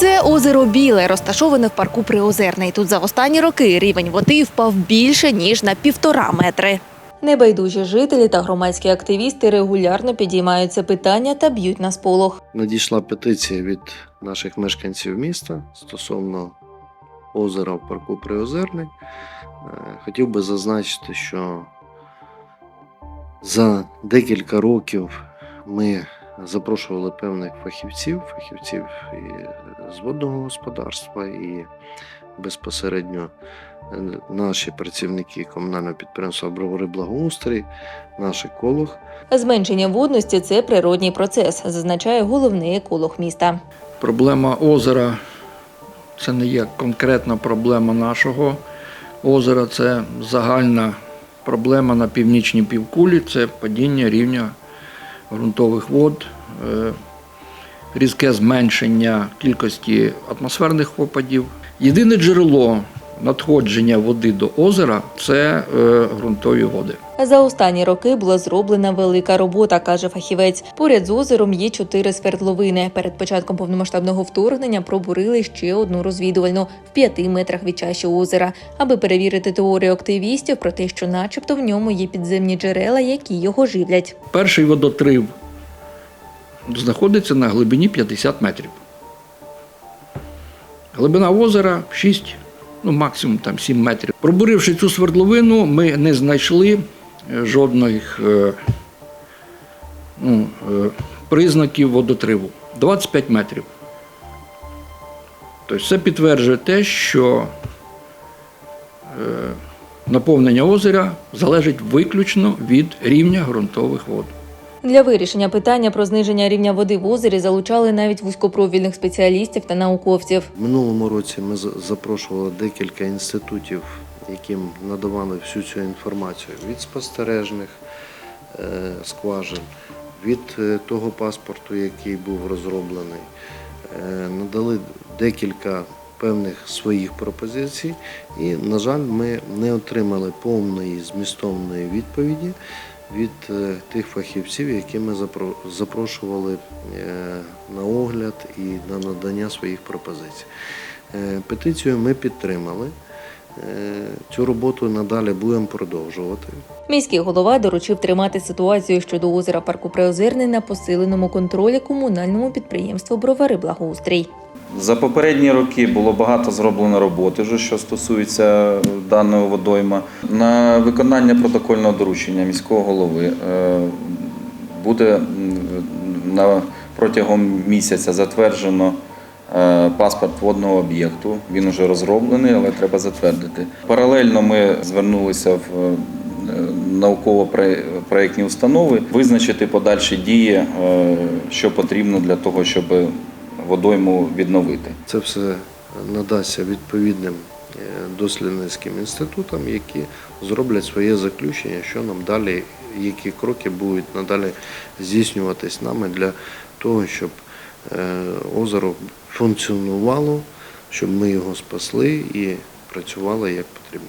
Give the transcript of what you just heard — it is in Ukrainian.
Це озеро Біле, розташоване в парку Приозерний. Тут за останні роки рівень води впав більше ніж на півтора метри. Небайдужі жителі та громадські активісти регулярно підіймають це питання та б'ють на сполох. Надійшла петиція від наших мешканців міста стосовно озера в парку Приозерний. Е, Хотів би зазначити, що за декілька років ми запрошували певних фахівців, фахівців і з водного господарства, і безпосередньо е, наші працівники комунального підприємства Бровари Благоустрій, наш еколог. Зменшення водності це природній процес, зазначає головний еколог міста. Проблема озера це не є конкретна проблема нашого озера, це загальна проблема на північній півкулі, це падіння рівня ґрунтових вод, е, різке зменшення кількості атмосферних опадів. Єдине джерело надходження води до озера це е, ґрунтові води. За останні роки була зроблена велика робота, каже фахівець. Поряд з озером є чотири свердловини. Перед початком повномасштабного вторгнення пробурили ще одну розвідувальну в п'яти метрах від чаші озера, аби перевірити теорію активістів про те, що, начебто, в ньому є підземні джерела, які його живлять. Перший водотрив знаходиться на глибині 50 метрів. Глибина озера 6, ну максимум там 7 метрів. Пробуривши цю свердловину, ми не знайшли е, жодних е, ну, е, признаків водотриву. 25 метрів. Тобто це підтверджує те, що наповнення озера залежить виключно від рівня ґрунтових вод. Для вирішення питання про зниження рівня води в озері залучали навіть вузькопрофільних спеціалістів та науковців. Минулому році ми за- запрошували декілька інститутів, яким надавали всю цю інформацію від спостережних е, скважин, від е, того паспорту, який був розроблений. Е, Надали декілька певних своїх пропозицій, і, на жаль, ми не отримали повної змістовної відповіді від е, тих фахівців, які ми запро- запрошували е, на огляд і на надання своїх пропозицій. Е, Петицію ми підтримали. Цю роботу надалі будемо продовжувати. Міський голова доручив тримати ситуацію щодо озера парку Приозерний на посиленому контролі комунальному підприємству Бровари Благоустрій. За попередні роки було багато зроблено роботи, що стосується даного водойма. На виконання протокольного доручення міського голови е, буде протягом місяця затверджено е, паспорт водного об'єкту. Він вже розроблений, але треба затвердити. Паралельно ми звернулися в е, науково-проєктні установи визначити подальші дії, що потрібно для того, щоб водойму відновити. Це все надасться відповідним е, дослідницьким інститутам, які зроблять своє заключення, що нам далі, які кроки будуть надалі здійснюватись нами для того, щоб е, озеро функціонувало, щоб ми його спасли і працювало як потрібно.